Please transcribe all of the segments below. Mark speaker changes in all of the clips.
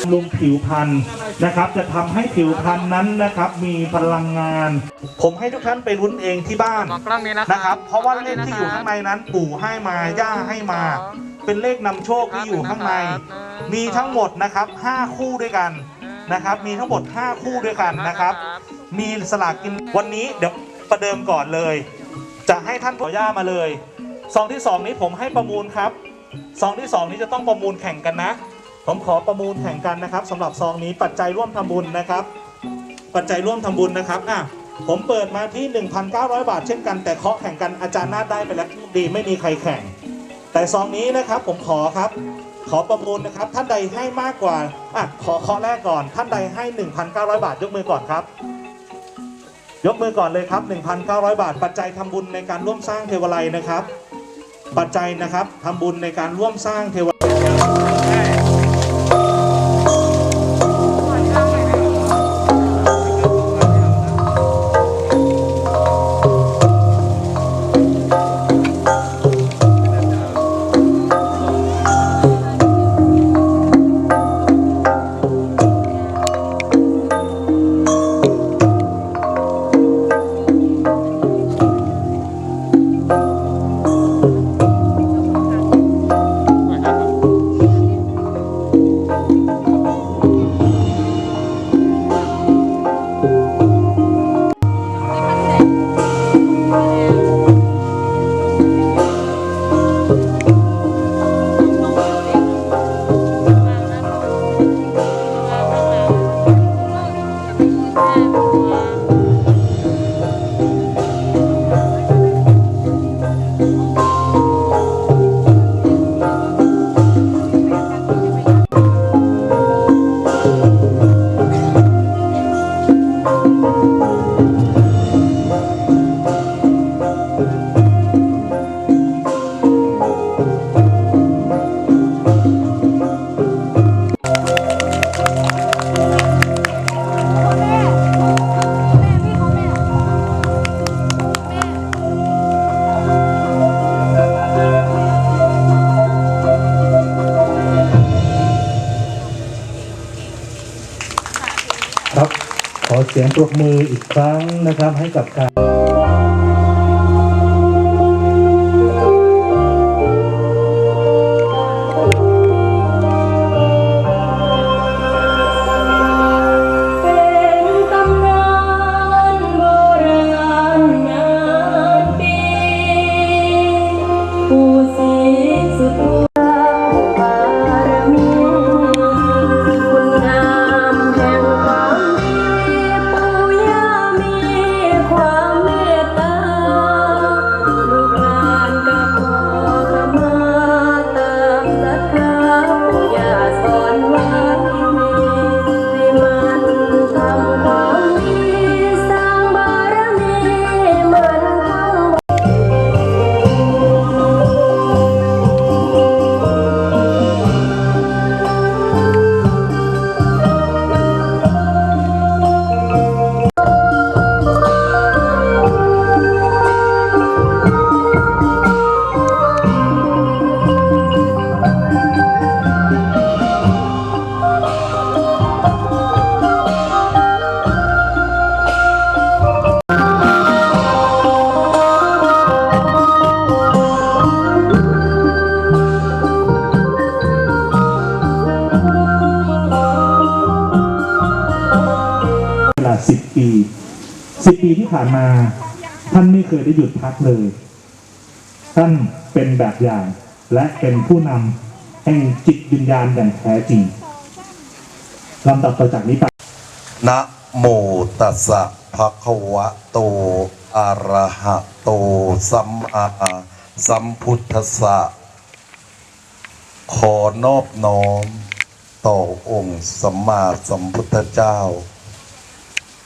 Speaker 1: บำรุงผิวพรรณนะครับ จะทำให้ผิวพรรณนั้นนะครับ มีพลังงาน ผมให้ทุกท่านไปลุ้นเองที่บ้าน
Speaker 2: มองกล้องนี้นะ
Speaker 1: นะครับ เพราะว่าเลขที่อยู่ข้างในนั้นปู่ให้มาย่าให้มา เป็นเลขนำโชคที่อยู่ข้างใน มีทั้งหมดนะครับ 5 คู่ด้วยกันนะครับ มีทั้งหมด 5 คู่ด้วยกันนะครับ มีสลากกินวันนี้เดี๋ยวประเดิมก่อนเลย จะให้ท่านขอย่ามาเลยซองที่สองนี้ผมให้ประมูลครับ ซองที่สองนี้จะต้องประมูลแข่งกันนะ ผมขอประมูลแข่งกันนะครับสำหรับซองนี้ปัจจัยร่วมทำบุญนะครับ ปัจจัยร่วมทำบุญนะครับอะผมเปิดมาที่ 1,900 บาทเช่นกันแต่เคาะแข่งกันอาจารย์นาดได้ไปแล้วดีไม่มีใครแข่ง แต่ซองนี้นะครับผมขอครับ ขอประมูลนะครับ ท่านใดให้มากกว่าอะขอเคาะแรกก่อน ท่านใดให้ 1,900 บาทยกมือก่อนครับ ยกมือก่อนเลยครับ 1,900 บาท ปัจจัยทำบุญในการร่วมสร้างเทวไลยนะครับ ปัจจัยนะครับทำบุญในการร่วมสร้างเทว สียงปรบมืออีกครั้งนะครับให้กับการ
Speaker 3: เวลา
Speaker 1: 10ปี10ปีที่ผ่านมา ท่านไม่เคยได้หยุดพักเลย ท่านเป็นแบบอย่าง และเป็นผู้นำแห่งจิตวิญญาณอย่างแท้จริงลำดับต่อจากนี้ไป
Speaker 4: นะโมตัสสะภะคะวะโตอะระหะโตสัมมาสัมพุทธัสสะขอนอบน้อม ต่อองค์สัมมาสัมพุทธเจ้า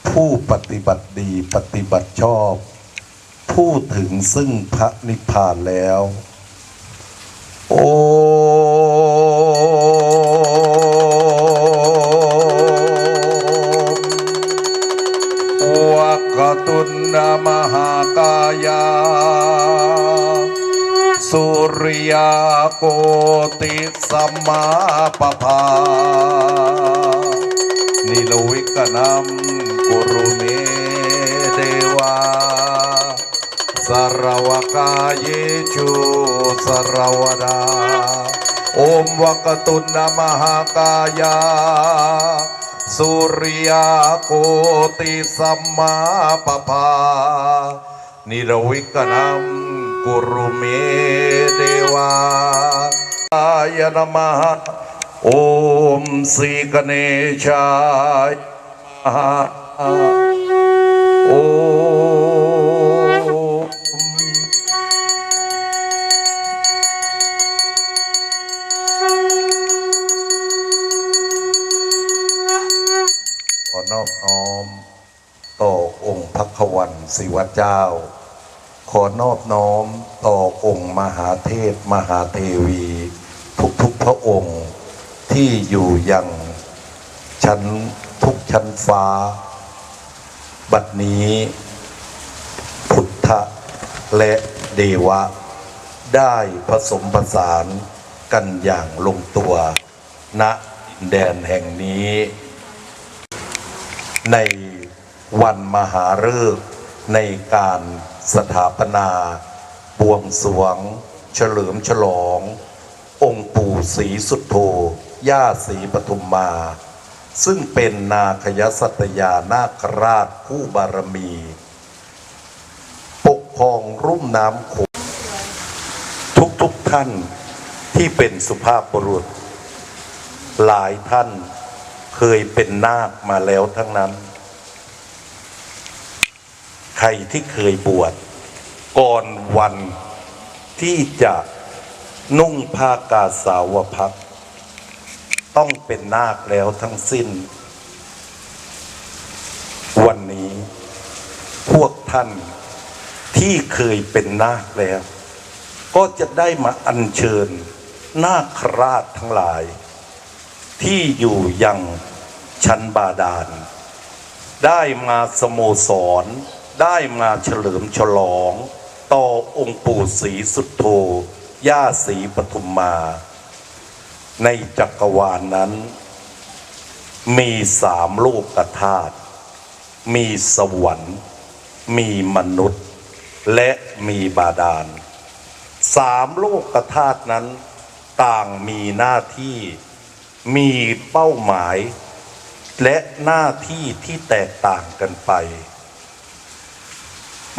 Speaker 4: ผู้ปฏิบัติดีปฏิบัติชอบ ผู้ถึงซึ่งพระนิพพานแล้ว โอวกตุนนามหากายา สุริยาโกติสัมมาปภานิโลวิกนัมกุรุเมเดวาม วกตุนมหากายาสุริยา โอขอนอบน้อม ต่อองค์พระควันศิวเจ้า ขอนอบน้อมต่อองค์มหาเทพมหาเทวี ทุกๆพระองค์ที่อยู่ยังชั้นทุกชั้นฟ้า บัดนี้ พุทธและเดวะ ได้ผสมผสานกันอย่างลงตัว ณแดนแห่งนี้ ในวันมหาฤกษ์ในการสถาปนาบวงสรวง เฉลิมฉลอง องค์ปู่ศรีสุดโธย่าศรีปทุมมา ซึ่งเป็นนาคยสัตยานาคราชผู้บารมี ปกครองรุ่มน้ำโขงทุกๆทท่านที่เป็นสุภาพบุรุษ หลายท่านเคยเป็นนาคมาแล้วทั้งนั้น ใครที่เคยบวชก่อนวันที่จะนุ่งผ้ากาสาวพัก ต้องเป็นนาคแล้วทั้งสิ้น วันนี้พวกท่านที่เคยเป็นนาคแล้ว ก็จะได้มาอัญเชิญ นาคราชทั้งหลาย ที่อยู่ยังชั้นบาดาล ได้มาสโมสร ได้มาเฉลิมฉลอง ต่อองค์ปู่ศรีสุดโธย่าศรีปทุมมา ในจักรวาลนนั้น มีสามโลกธาตุ มีสวรรค์ มีมนุษย์ และมีบาดาล สามโลกธาตุนั้น ต่างมีหน้าที่ มีเป้าหมาย และหน้าที่ที่แตกต่างกันไป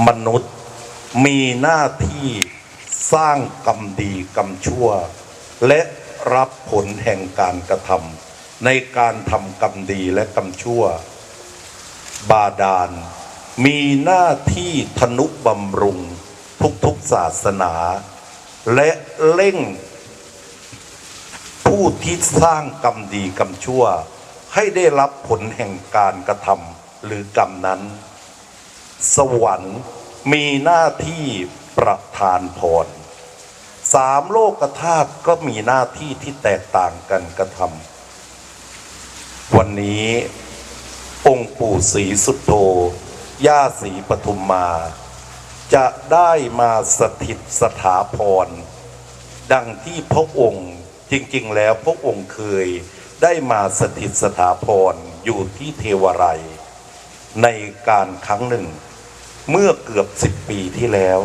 Speaker 4: มนุษย์มีหน้าที่สร้างกรรมดีกรรมชั่ว และ รับผลแห่งการกระทำในการทำกรรมดีและกรรมชั่ว บาดาล มีหน้าที่ทนุบำรุงทุกๆศาสนา และเร่ง ผู้ที่สร้างกรรมดีกรรมชั่ว ให้ได้รับผลแห่งการกระทำหรือกรรมนั้น สวรรค์มีหน้าที่ประทานพร สามโลกธาตุก็มีหน้าที่ที่แตกต่างกันกระทำวันนี้ องค์ปู่ศรีสุดโธย่าศรีปทุมมา จะได้มาสถิตสถาพร ดังที่พระองค์จริงๆ แล้วพระองค์เคยได้มาสถิตสถาพรอยู่ที่เทวไรยในการครั้งหนึ่ง เมื่อเกือบสิบปีที่แล้ว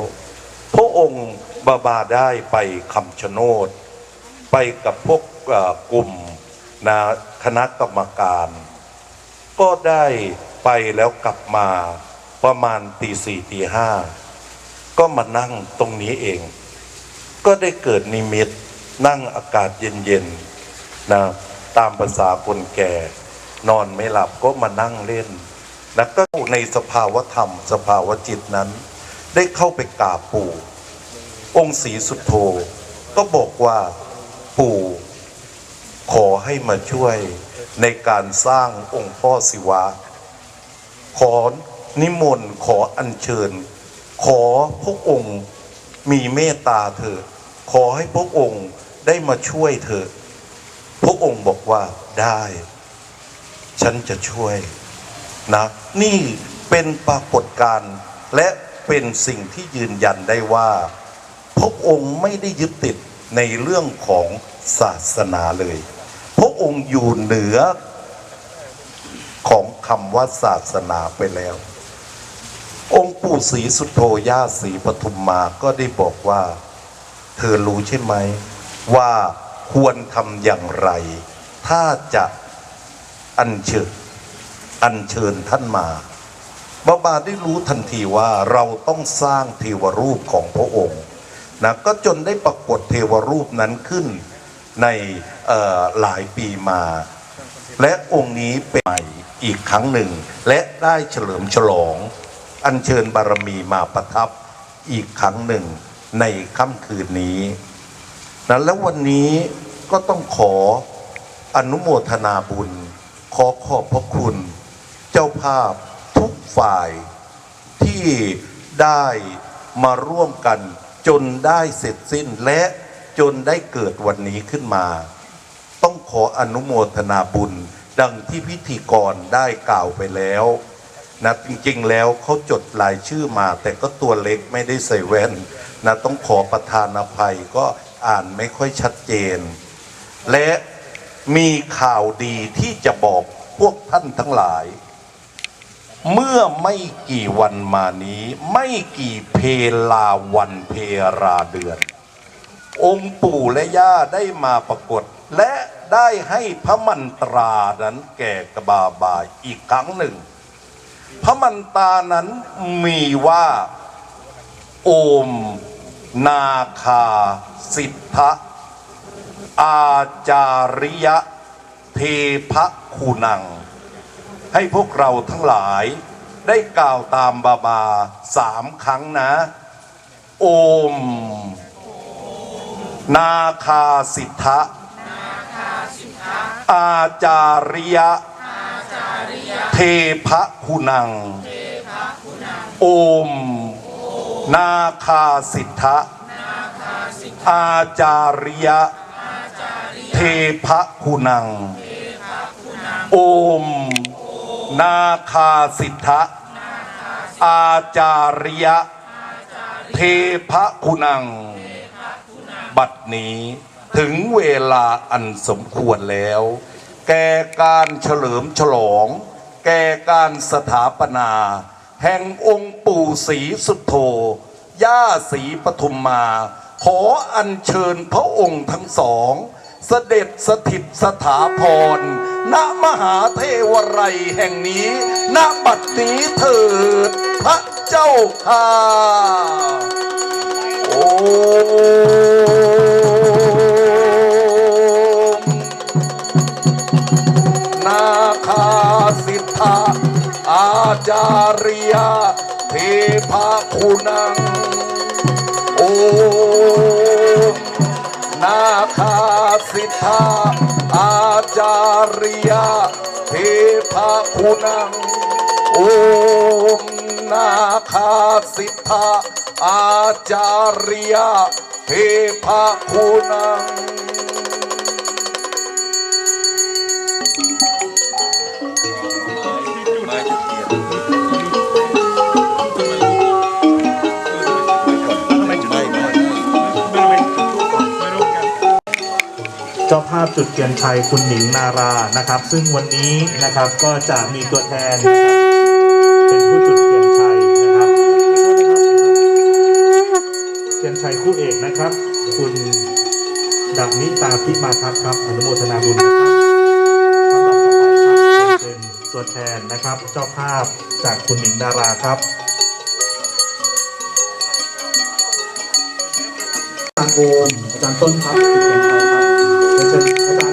Speaker 4: พระองค์ บาบาได้ไปคำชะโนด ไปกับพวกกลุ่มนะคณะกรรมการ ก็ได้ไปแล้วกลับมาประมาณตีสี่ตีห้าก็มานั่งตรงนี้เอง ก็ได้เกิดนิมิตนั่งอากาศเย็นๆนะตามภาษาคนแก่ นอนไม่หลับก็มานั่งเล่นแล้วก็ในสภาวธรรม สภาวจิตนั้น ได้เข้าไปกราบปู่ องค์ศรีสุดโธก็บอกว่าปู่ขอให้มาช่วยในการสร้างองค์พ่อศิวะ ขอนิมนต์ขออัญเชิญ ขอพระองค์มีเมตตาเถิดขอให้พระองค์ได้มาช่วยเถิดพระองค์บอกว่าได้ ฉันจะช่วยนะนี่เป็นปรากฏการณ์และเป็นสิ่งที่ยืนยันได้ว่า พระองค์ไม่ได้ยึดติดในเรื่องของศาสนาเลย พระองค์อยู่เหนือของคำว่าศาสนาไปแล้ว องค์ปู่ศรีสุโธย่าศรีปทุมมาก็ได้บอกว่า เธอรู้ใช่ไหม ว่าควรทำอย่างไร ถ้าจะอัญเชิญอัญเชิญท่านมาบาบาได้รู้ทันทีว่าเราต้องสร้างเทวรูปของพระองค์ นะก็จนได้ปรากฏเทวรูปนั้นขึ้นในหลายปีมา และองค์นี้เป็นใหม่อีกครั้งหนึ่ง และได้เฉลิมฉลอง อัญเชิญบารมีมาประทับอีกครั้งหนึ่งในค่ำคืนนี้นะแล้ววันนี้ก็ต้องขออนุโมทนาบุญ ขอขอบพระคุณ เจ้าภาพทุกฝ่ายที่ได้มาร่วมกัน จนได้เสร็จสิ้นและจนได้เกิดวันนี้ขึ้นมา ต้องขออนุโมทนาบุญ ดังที่พิธีกรได้กล่าวไปแล้วนะจริงๆแล้วเขาจดรายชื่อมา แต่ก็ตัวเล็กไม่ได้ใส่แว่นนะต้องขอประธานอภัยก็อ่านไม่ค่อยชัดเจน และมีข่าวดีที่จะบอกพวกท่านทั้งหลาย เมื่อไม่กี่วันมานี้ ไม่กี่เพลาวันเพราเดือน องค์ปู่และย่าได้มาปรากฏ และได้ให้พระมันตรานั้นแก่กบาบายอีกครั้งหนึ่ง พระมันตรานั้นมีว่า โอม นาคา สิทธะอาจาริยะ เทพคุณัง ให้พวกเราทั้งหลาย ได้กล่าวตามบาบาสามครั้งนะ โอม นาคาสิทธะอาจาริยะ เทพคุณัง โอม นาคาสิทธะอาจาริยะ เทพคุณัง โอม นาคาสิทธะ อาจาริยะ เทพคุณัง บัดนี้ถึงเวลาอันสมควรแล้ว แก่การเฉลิมฉลอง แก่การสถาปนา แห่งองค์ปู่ศรีสุโธย่าศรีปทุมมา ขออัญเชิญพระองค์ทั้งสอง เสด็จสถิตสถาพร ณมหาเทวไรยแห่งนี้ ณบัดนี้เถิดพระเจ้าค่ะโอ้นาคาสิทธาอาจาริยาเทพาคุณัง สิทธาอาจาริยาเทพาคุณังโอมนาคาสิทธาอาจาริยาเทพาคุณัง
Speaker 1: จ้าภาพจุดเทียนชัยคุณหนิงนารานะครับ ซึ่งวันนี้นะครับก็จะมีตัวแทน เป็นผู้จุดเทียนชัยนะครับเทียนชัยคู่เอกนะครับ คุณดับนิตาพิมาทัศน์ครับอนุโมทนาบุญนะครับลำดับต่อไปครับเป็นตัวแทนนะครับ เจ้าภาพจากคุณหนิงนาราครับ
Speaker 2: อาจารย์โอมอาจารย์ต้นครับ 在这里我打